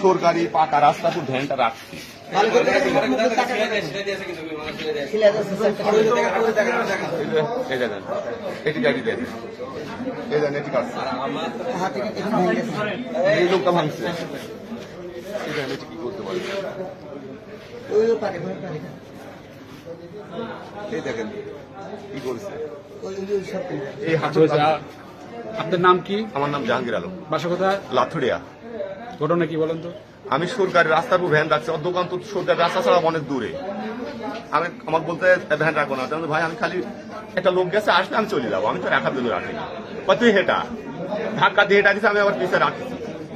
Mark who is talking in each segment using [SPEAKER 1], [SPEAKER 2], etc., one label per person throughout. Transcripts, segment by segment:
[SPEAKER 1] সরকারি পাকা রাখছি। এই লোকটা ভাঙছে। কি করতে পারে? এই দেখেন কি করছে? এই হাঁটু
[SPEAKER 2] আপনার নাম কি?
[SPEAKER 1] আমার নাম জাহাঙ্গীর আলম।
[SPEAKER 2] বাসা কোথায়?
[SPEAKER 1] লাথুরিয়া।
[SPEAKER 2] ঘটনা কি বলেন তো?
[SPEAKER 1] আমি সরকারি রাস্তার উপর ভ্যান রাখছি ওর দোকান তো সরকারি রাস্তা ছাড়া অনেক দূরে। আমি আমাকে বলতে ভ্যান রাখব না। ভাই, আমি খালি একটা লোক গেছে, আসলে আমি চলে যাব। আমি তো রাখার জন্য রাখি তুই হেঁটা। ধাক্কা দিয়ে হেঁটা দিছে, আমি আবার পিছিয়ে রাখছি।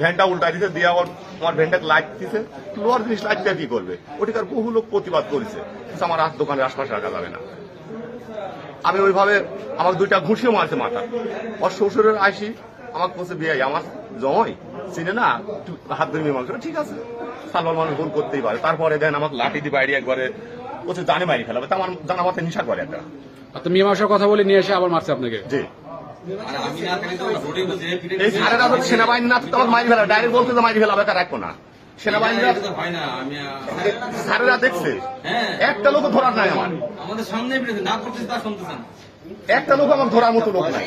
[SPEAKER 1] ভ্যানটা উল্টা দিছে, দিয়ে আবার আমার ভ্যানটাকে লাইট দিছে। লোয়ার জিনিস লাইট দিয়ে কি করবে? ওটিকার বহু লোক প্রতিবাদ করেছে। আমার আর দোকানের আশপাশে রাখা যাবে না। আমি ওইভাবে আমার দুইটা ঘুষিও মারছে মাথা ওর শ্বশুরের আইসি আমার বলছে বিয়ে আমার জয় চিনে না হাত ধরে মানুষ ঠিক আছে। সালমান মানুষ ভুল করতেই পারে। তারপরে দেন আমাকে লাঠি দিয়ে বাইরে একবারে বলছে জানে বাইরে ফেলাবে তা আমার জানা মাথায় নিশা করে একটা।
[SPEAKER 2] আপনি মেয়ে কথা বলে নিয়ে এসে আবার মারছে আপনাকে?
[SPEAKER 1] জি। এই সারেরা তো সেনাবাহিনী না তো মারি ফেলা ডাইরেক্ট বলতে তো মারি ফেলাবে তার রাখব না সেনাবাহিনীরা
[SPEAKER 3] হয়
[SPEAKER 1] সারেরা দেখছে।
[SPEAKER 3] হ্যাঁ।
[SPEAKER 1] একটা লোক ধরার নাই আমার।
[SPEAKER 3] আমাদের সামনে না করতেছি তা শুনতেছেন
[SPEAKER 1] একটা লোক আমার ধরার মতো লোক নাই।